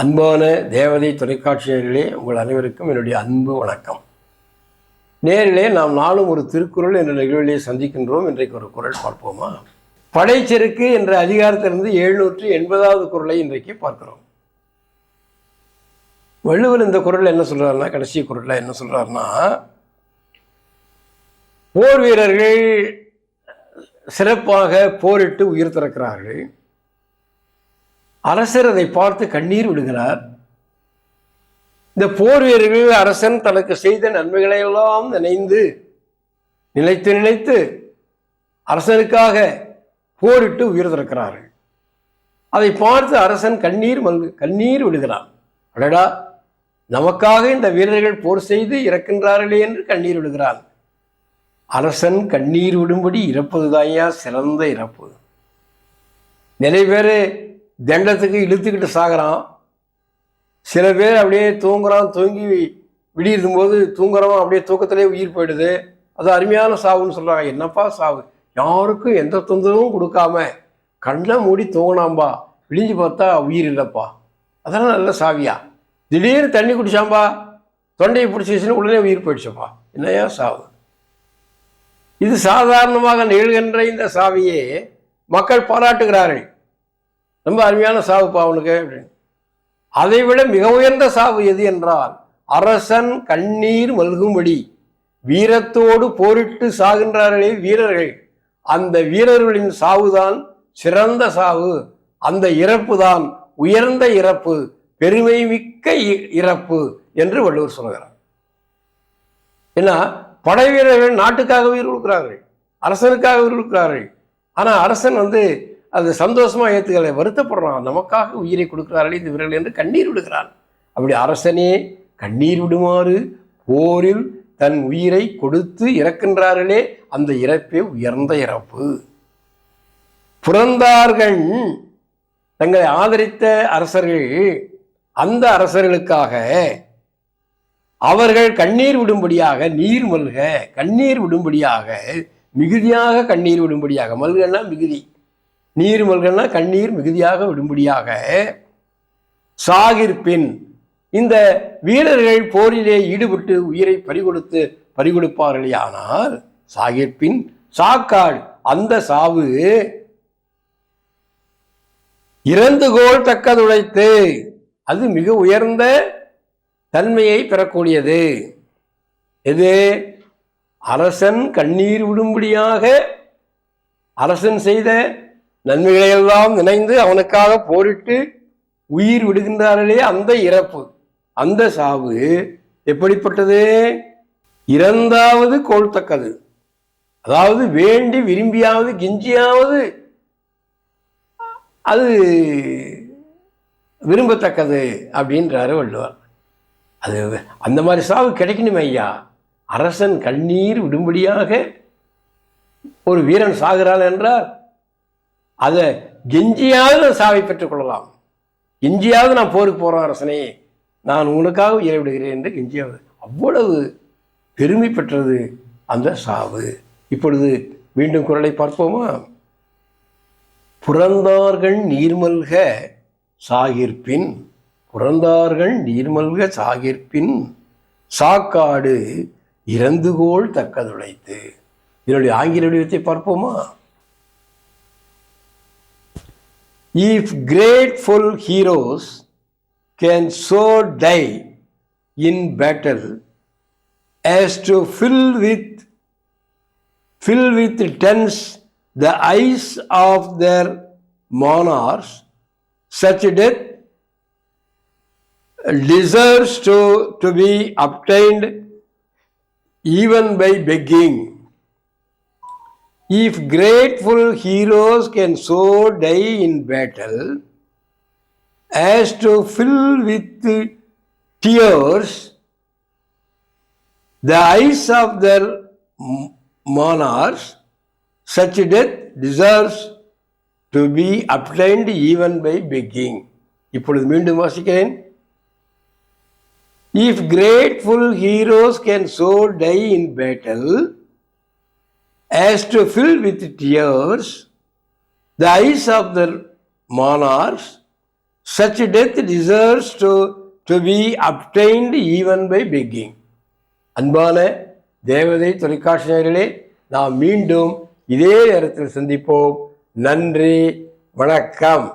அன்பான தேவதை தொலைக்காட்சியர்களே உங்கள் அனைவருக்கும் என்னுடைய அன்பு வணக்கம். நேரிலே நாம் நாளும் ஒரு திருக்குறள் என்ற நிகழ்விலே சந்திக்கின்றோம். இன்றைக்கு ஒரு குறள் பார்ப்போமா? படைச்செருக்கு என்ற அதிகாரத்திலிருந்து எழுநூற்றி எண்பதாவது குரலை இன்றைக்கு பார்க்கிறோம். வள்ளுவர் இந்த குரல் என்ன சொல்கிறாருன்னா கடைசி குரலில் என்ன சொல்கிறாருன்னா போர் வீரர்கள் சிறப்பாக போரிட்டு உயிர் திறக்கிறார்கள். அரசர் அதை பார்த்து கண்ணீர் விடுகிறார். இந்த போர் வீரர்கள் அரசன் தனக்கு செய்த நன்மைகளை எல்லாம் நினைந்து நினைத்து நினைத்து அரசனுக்காக போரிட்டு உயிர் திறக்கிறார்கள். அதை பார்த்து அரசன் கண்ணீர் மல்கு கண்ணீர் விடுகிறான். அடடா நமக்காக இந்த வீரர்கள் போர் செய்து இறக்கின்றார்களே என்று கண்ணீர் விடுகிறான். அரசன் கண்ணீர் விடும்படி இறப்பதுதான்யா சிறந்த இறப்பு. நிறைய பேர் தண்டத்துக்கு இழுத்துக்கிட்டு சாகுறான். சில பேர் அப்படியே தூங்குறான் தூங்கி விடியிருக்கும் போது தூங்குறவன் அப்படியே தூக்கத்திலே உயிர் போயிடுது. அது அருமையான சாவுன்னு சொல்கிறாங்க என்னப்பா சாவு? யாருக்கும் எந்த தொந்தரவும் கொடுக்காம கண்ணை மூடி தூங்கினாம்பா. விழிஞ்சு பார்த்தா உயிர் இல்லைப்பா. அதெல்லாம் நல்ல சாவியா? திடீர்னு தண்ணி குடிச்சாம்பா. தொண்டையை பிடிச்சிச்சுன்னு உடனே உயிர் போயிடுச்சப்பா. என்னையா சாவு? இது சாதாரணமாக நிகழ்கின்ற இந்த சாவியே மக்கள் பாராட்டுகிறார்கள். ரொம்ப அருமையான சாவுப்பா அவனுக்கு அப்படின்னு அதை விட மிக உயர்ந்த சாவு எது என்றால் அரசன் கண்ணீர் மல்கும்படி வீரத்தோடு போரிட்டு சாகின்றார்களே வீரர்கள். அந்த வீரர்களின் சாவுதான் சிறந்த சாவு. அந்த இறப்பு தான் உயர்ந்த இறப்பு பெருமை மிக்க இ- இறப்பு என்று வள்ளுவர் சொல்கிறார். ஏன்னா படை வீரர்கள் நாட்டுக்காக உயிர் கொடுக்கிறார்கள் அரசனுக்காக உயிர் கொடுக்கிறார்கள். ஆனால் அரசன் வந்து அது சந்தோஷமாக ஏற்றுக்கலை வருத்தப்படுறான். நமக்காக உயிரை கொடுக்கிறார்களே இந்த வீரர்கள் என்று கண்ணீர் விடுகிறான். அப்படி அரசனே கண்ணீர் விடுமாறு போரில் தன் உயிரை கொடுத்து இறக்கின்றார்களே அந்த இறப்பே உயர்ந்த இறப்பு. புறந்தார்கள் தங்களை ஆதரித்த அரசர்கள் அந்த அரசர்களுக்காக அவர்கள் கண்ணீர் விடும்படியாக நீர் மல்க கண்ணீர் விடும்படியாக மிகுதியாக கண்ணீர் விடும்படியாக மல்கன்னா மிகுதி. நீர் மல்கன்னா கண்ணீர் மிகுதியாக விடும்படியாக சாகிர்பின் இந்த வீரர்கள் போரிலே ஈடுபட்டு உயிரை பறிகொடுத்து பறிகொடுப்பார்களேயானால் சாகிர்பின் சாக்காள் அந்த சாவு இறந்துகோள் தக்கதுடைத்து அது மிக உயர்ந்த தன்மையை பெறக்கூடியது. எது? அரசன் கண்ணீர் விடும்படியாக அரசன் செய்த நன்மைகளையெல்லாம் நினைந்து அவனுக்காக போரிட்டு உயிர் விடுகின்றார்களே அந்த இறப்பு. அந்த சாவு எப்படிப்பட்டது? இறந்தாவது கோள்தக்கது அதாவது வேண்டி விரும்பியாவது கெஞ்சியாவது அது விரும்பத்தக்கது அப்படின்றாரு வள்ளுவர். அது அந்த மாதிரி சாவு கிடைக்கணுமே ஐயா. அரசன் கண்ணீர் விடும்படியாக ஒரு வீரன் சாகிறான் என்றால் அதை கெஞ்சியாவது நான் சாவை பெற்றுக்கொள்ளலாம் கெஞ்சியாவது நான் போருக்கு போகிறோம் அரசனே நான் உனக்காக உயிரை விடுகிறேன் என்று கெஞ்சியாவது அவ்வளவு பெருமை பெற்றது அந்த சாவு. இப்பொழுது மீண்டும் குரலை பார்ப்போமா? புறந்தார்கள் நீர்மல்க சாகிர்பின் புறந்தார்கள் நீர்மல்க சாகிர்பின் சாக்காடு இறந்துகோள் தக்கதுடைத்து. இதனுடைய ஆங்கில வடிவத்தை பார்ப்போமா? If grateful heroes can so die in battle as to fill with fill with tents the eyes of their monarchs, such death deserves to, to be obtained even by begging. If grateful heroes can so die in battle as to fill with tears the eyes of their m- monarchs, such death deserves to be obtained even by begging. இப்பொழுது மீண்டும் வாசிக்கிறேன் If grateful heroes can so die in battle as to fill with tears the eyes of their monarchs, such death deserves to to be obtained even by begging அன்பான தேவதை தொலைக்காட்சி நேயர்களே நாம் மீண்டும் இதே நேரத்தில் சந்திப்போம் நன்றி வணக்கம்